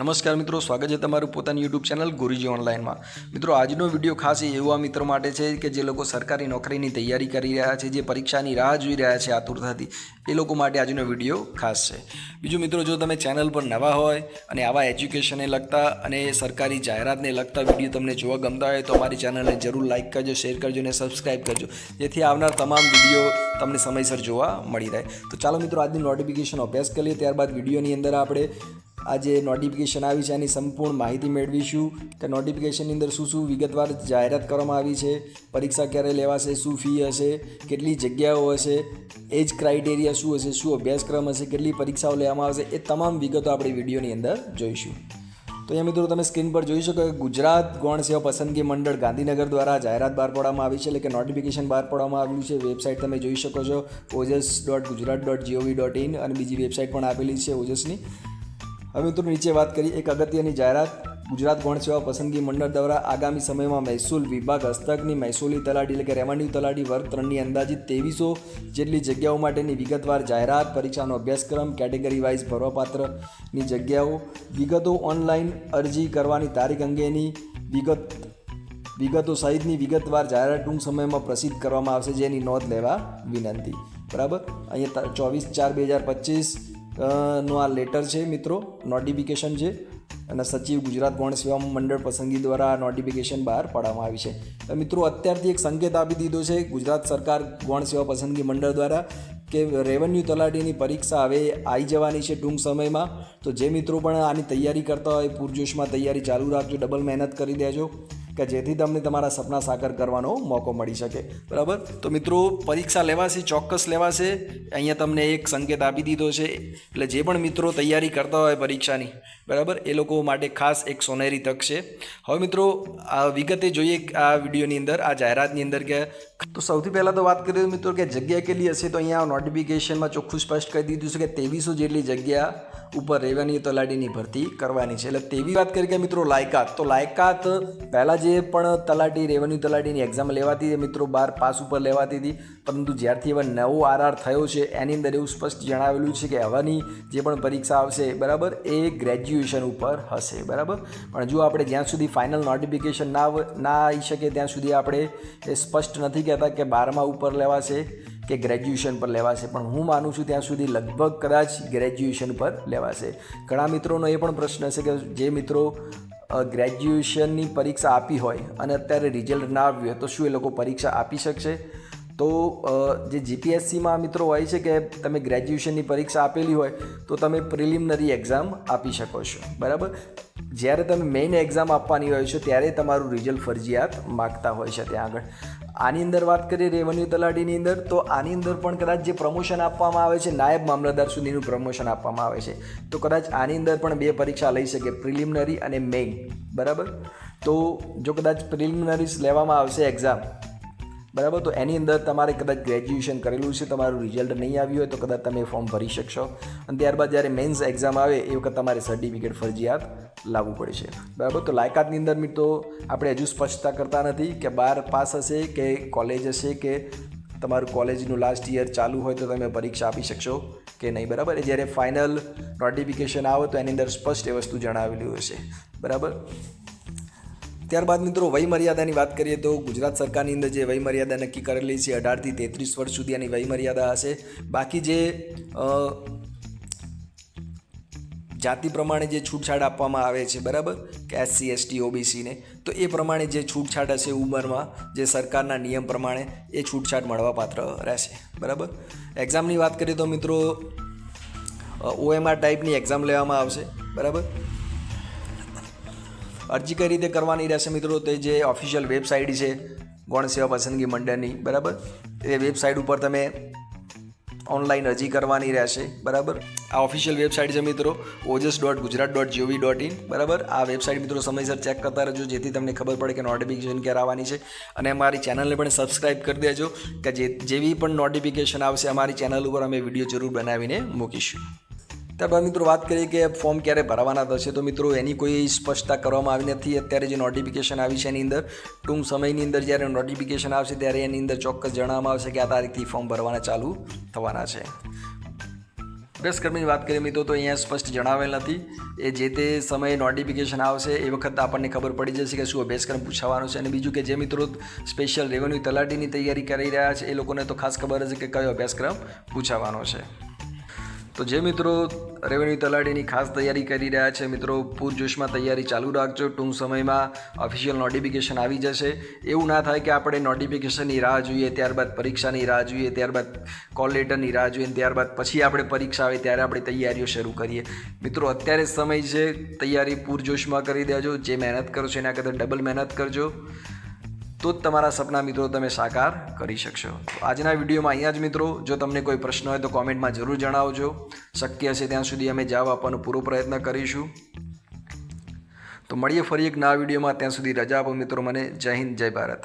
નમસ્કાર મિત્રો, સ્વાગત છે તમારું પોતાની યુટ્યુબ ચેનલ ગુરુજી ઓનલાઈનમાં મિત્રો, આજનો વીડિયો ખાસ એવા મિત્રો માટે છે કે જે લોકો સરકારી નોકરીની તૈયારી કરી રહ્યા છે, જે પરીક્ષાની રાહ જોઈ રહ્યા છે આતુરતાથી. એ લોકો માટે આજનો વીડિયો ખાસ છે. બીજું મિત્રો, જો તમે ચેનલ પર નવા હોય અને આવા એજ્યુકેશનને લગતા અને સરકારી જાહેરાતને લગતા વીડિયો તમને જોવા ગમતા હોય તો અમારી ચેનલને જરૂર લાઇક કરજો, શેર કરજો અને સબસ્ક્રાઈબ કરજો. જેથી આવનાર તમામ વીડિયો તમને સમયસર જોવા મળી રહે. તો ચાલો મિત્રો, આજની નોટિફિકેશન અભ્યાસ કરીએ. ત્યારબાદ વિડીયોની અંદર આપણે આ જે નોટિફિકેશન આવી છે, એની સંપૂર્ણ માહિતી મેળવીશું. કે નોટિફિકેશનની અંદર શું શું વિગતવાર જાહેરાત કરવામાં આવી છે, પરીક્ષા ક્યારે લેવાશે, શું ફી હશે, કેટલી જગ્યાઓ હશે એજ ક્રાઇટેરિયા શું હશે, શું અભ્યાસક્રમ હશે, કેટલી પરીક્ષાઓ લેવામાં આવશે, એ તમામ વિગતો આપણે વિડીયોની અંદર જોઈશું. તો અહીંયા મિત્રો તમે સ્ક્રીન પર જોઈ શકો કે ગુજરાત ગૌણ સેવા પસંદગી મંડળ ગાંધીનગર દ્વારા જાહેરાત બહાર પાડવામાં આવી છે, એટલે કે નોટિફિકેશન બહાર પાડવામાં આવ્યું છે. વેબસાઇટ તમે જોઈ શકો છો Ojas dot Gujarat dot GOV dot in અને બીજી વેબસાઇટ પણ આપેલી છે ઓજસની હવે મિત્રો નીચે વાત કરીએ એક અગત્યની જાહેરાત. ગુજરાત ગૌણ સેવા પસંદગી મંડળ દ્વારા આગામી સમયમાં મહેસૂલ વિભાગ હસ્તકની મહેસૂલી તલાટી એટલે કે રેવન્યુ તલાટી વર્ગ ત્રણની અંદાજિત ત્રેવીસો જેટલી જગ્યાઓ માટેની વિગતવાર જાહેરાત, પરીક્ષાનો અભ્યાસક્રમ, કેટેગરી વાઇઝ ભરવાપાત્રની જગ્યાઓ, વિગતો ઓનલાઈન અરજી કરવાની તારીખ અંગેની વિગત, વિગતો સહિતની વિગતવાર જાહેરાત ટૂંક સમયમાં પ્રસિદ્ધ કરવામાં આવશે, જેની નોંધ લેવા વિનંતી. બરાબર? અહીંયા ચોવીસ ચાર બે હજાર પચીસ નો આ લેટર છે મિત્રો નોટિફિકેશન છે. અને સચિવ ગુજરાત ગૌણ સેવા મંડળ પસંદગી દ્વારા આ નોટિફિકેશન બહાર પાડવામાં આવી છે. મિત્રો, અત્યારથી એક સંકેત આપી દીધો છે ગુજરાત સરકાર ગૌણ સેવા પસંદગી મંડળ દ્વારા કે રેવન્યુ તલાટીની પરીક્ષા હવે આવી જવાની છે ટૂંક સમયમાં. તો જે મિત્રો પણ આની તૈયારી કરતા હોય, પૂરજોશમાં તૈયારી ચાલુ રાખજો ડબલ મહેનત કરી દેજો. કે જેથી તમને તમારા સપના સાકર કરવાનો મોકો મળી શકે. બરાબર? તો મિત્રો, પરીક્ષા લેવાશે, ચોક્કસ લેવાશે. અહીંયા તમને એક સંકેત આપી દીધો છે. એટલે જે પણ મિત્રો તૈયારી કરતા હોય પરીક્ષાની, બરાબર? એ લોકો માટે ખાસ એક સોનેરી તક છે. હવે મિત્રો, આ વિગતે જોઈએ આ વિડીયોની અંદર, આ જાહેરાતની અંદર કે તો સૌથી પહેલાં તો વાત કરીએ મિત્રો કે જગ્યા કેટલી હશે, તો અહીંયા નોટિફિકેશનમાં ચોખ્ખું સ્પષ્ટ કરી દીધું છે કે ત્રેવીસો જેટલી જગ્યા ઉપર રેવન્યુ તલાટીની ભરતી કરવાની છે. એટલે તેવી વાત કરી કે મિત્રો લાયકાત, તો લાયકાત પહેલાં જે પણ તલાટી રેવન્યુ તલાટીની એક્ઝામ લેવાતી હતી, મિત્રો બાર પાસ ઉપર લેવાતી હતી, પરંતુ જ્યારથી હવે નવો આરઆર થયો છે, એની અંદર એવું સ્પષ્ટ જણાવેલું છે કે હવાની જે પણ પરીક્ષા આવશે, બરાબર, એ ગ્રેજ્યુએશન ઉપર હશે, બરાબર? પણ જો આપણે જ્યાં સુધી ફાઇનલ નોટિફિકેશન ના આવી શકે, ત્યાં સુધી આપણે એ સ્પષ્ટ નથી કહેતા કે બારમા ઉપર લેવાશે કે ગ્રેજ્યુએશન પર લેવાશે. પણ હું માનું છું ત્યાં સુધી લગભગ કદાચ ગ્રેજ્યુએશન પર લેવાશે. ઘણા મિત્રોનો એ પણ પ્રશ્ન છે કે જે મિત્રો ગ્રેજ્યુએશનની પરીક્ષા આપી હોય અને અત્યારે રિઝલ્ટ ના આવ્યું હોય તો શું એ લોકો પરીક્ષા આપી શકશે? તો જે જીપીએસસીમાં મિત્રો હોય છે કે તમે ગ્રેજ્યુએશનની પરીક્ષા આપેલી હોય તો તમે પ્રિલિમિનરી એક્ઝામ આપી શકો છો. બરાબર? જ્યારે તમે મેઇન એક્ઝામ આપવાની હોય છો, ત્યારે તમારું રિઝલ્ટ ફરજિયાત માગતા હોય છે ત્યાં આગળ. આની અંદર વાત કરીએ રેવન્યુ તલાટીની અંદર, તો આની અંદર પણ કદાચ જે પ્રમોશન આપવામાં આવે છે, નાયબ મામલતદાર સુધીનું પ્રમોશન આપવામાં આવે છે. તો કદાચ આની અંદર પણ બે પરીક્ષા લઈ શકે પ્રિલિમિનરી અને મેઇન બરાબર? તો જો કદાચ પ્રિલિમિનરીઝ લેવામાં આવશે એક્ઝામ બરાબર? તો એની અંદર તમારે કદાચ ગ્રેજ્યુએશન કરેલું છે, તમારું રિઝલ્ટ નહીં આવ્યું હોય તો કદાચ તમે ફોર્મ ભરી શકશો. અને ત્યારબાદ જ્યારે મેન્સ એક્ઝામ આવે, એ વખત તમારે સર્ટિફિકેટ ફરજિયાત લાવવું પડશે. બરાબર? તો લાયકાતની અંદર મિત્રો, આપણે હજુ સ્પષ્ટતા કરતા નથી કે બાર પાસ હશે કે કોલેજ હશે કે તમારું કોલેજનું લાસ્ટ યર ચાલુ હોય તો તમે પરીક્ષા આપી શકશો કે નહીં, બરાબર? એ જ્યારે ફાઇનલ નોટિફિકેશન આવે તો એની અંદર સ્પષ્ટ એ વસ્તુ જણાવેલી હશે બરાબર? ત્યારબાદ મિત્રો વયમર્યાદાની વાત કરીએ તો ગુજરાત સરકારની અંદર જે વયમર્યાદા નક્કી કરેલી છે, અઢારથી તેત્રીસ વર્ષ સુધી એની વયમર્યાદા હશે. બાકી જે જાતિ પ્રમાણે જે છૂટછાટ આપવામાં આવે છે, બરાબર? કે એસસી એસટી ઓબીસીને તો એ પ્રમાણે જે છૂટછાટ હશે ઉંમરમાં, જે સરકારના નિયમ પ્રમાણે, એ છૂટછાટ મળવાપાત્ર રહેશે. બરાબર? એક્ઝામની વાત કરીએ તો મિત્રો ઓએમઆર ટાઈપની એક્ઝામ લેવામાં આવશે. બરાબર? અરજી કઈ રીતે કરવાની રહેશે મિત્રો? તે જે ઓફિશિયલ વેબસાઇટ છે, ગૌણ સેવા પસંદગી મંડળની, બરાબર? એ વેબસાઇટ ઉપર તમે ઓનલાઈન અરજી કરવાની રહેશે, બરાબર? આ ઓફિશિયલ વેબસાઇટ છે મિત્રો Ojas dot Gujarat dot GOV dot in બરાબર? આ વેબસાઇટ મિત્રો સમયસર ચેક કરતા રહેજો, જેથી તમને ખબર પડે કે નોટિફિકેશન ક્યારે આવવાની છે. અને અમારી ચેનલને પણ સબસ્ક્રાઇબ કરી દેજો, કે જે, જેવી પણ નોટિફિકેશન આવશે અમારી ચેનલ ઉપર અમે વીડિયો જરૂર બનાવીને મૂકીશું. ત્યારબાદ મિત્રો વાત કરીએ કે ફોર્મ ક્યારે ભરવાના થશે? તો મિત્રો એની કોઈ સ્પષ્ટતા કરવામાં આવી નથી. અત્યારે જે નોટિફિકેશન આવી છે એની અંદર, ટૂંક સમયની અંદર જ્યારે નોટિફિકેશન આવશે ત્યારે એની અંદર ચોક્કસ જણાવવામાં આવશે કે આ તારીખથી ફોર્મ ભરવાના ચાલુ થવાના છે. અભ્યાસક્રમની વાત કરીએ મિત્રો, તો અહીંયા સ્પષ્ટ જણાવેલ નથી. એ જે તે સમયે નોટિફિકેશન આવશે એ વખત આપણને ખબર પડી જશે કે શું અભ્યાસક્રમ પૂછાવાનો છે. અને બીજું કે જે મિત્રો સ્પેશિયલ રેવન્યુ તલાટીની તૈયારી કરી રહ્યા છે, એ લોકોને તો ખાસ ખબર હશે કે કયો અભ્યાસક્રમ પૂછાવાનો છે. તો જે મિત્રો રેવન્યુ તલાટીની ખાસ તૈયારી કરી રહ્યા છે, મિત્રો પૂરજોશમાં તૈયારી ચાલુ રાખજો, ટૂંક સમયમાં ઓફિશિયલ નોટિફિકેશન આવી જશે. એવું ના થાય કે આપણે નોટિફિકેશનની રાહ જોઈએ, ત્યારબાદ પરીક્ષાની રાહ જોઈએ, ત્યારબાદ કોલ લેટરની રાહ જોઈએ, ત્યારબાદ પછી આપણે પરીક્ષા આવે, ત્યારે આપણે તૈયારીઓ શરૂ કરીએ. મિત્રો, અત્યારે સમય છે, તૈયારી પૂરજોશમાં કરી દેજો, જે મહેનત કરશો એના કરતાં ડબલ મહેનત કરજો. તો જ તમારા સપના મિત્રો તમે સાકાર કરી શકશો. આજના વિડીયોમાં અહીંયા જ મિત્રો, જો તમને કોઈ પ્રશ્ન હોય તો કોમેન્ટમાં જરૂર જણાવજો. શક્ય હશે ત્યાં સુધી અમે જવાબ આપવાનો પૂરો પ્રયત્ન કરીશું. તો મળીએ ફરી એક નવા વિડીયોમાં. ત્યાં સુધી રજા આપો મિત્રો મને. જય હિન્દ, જય ભારત.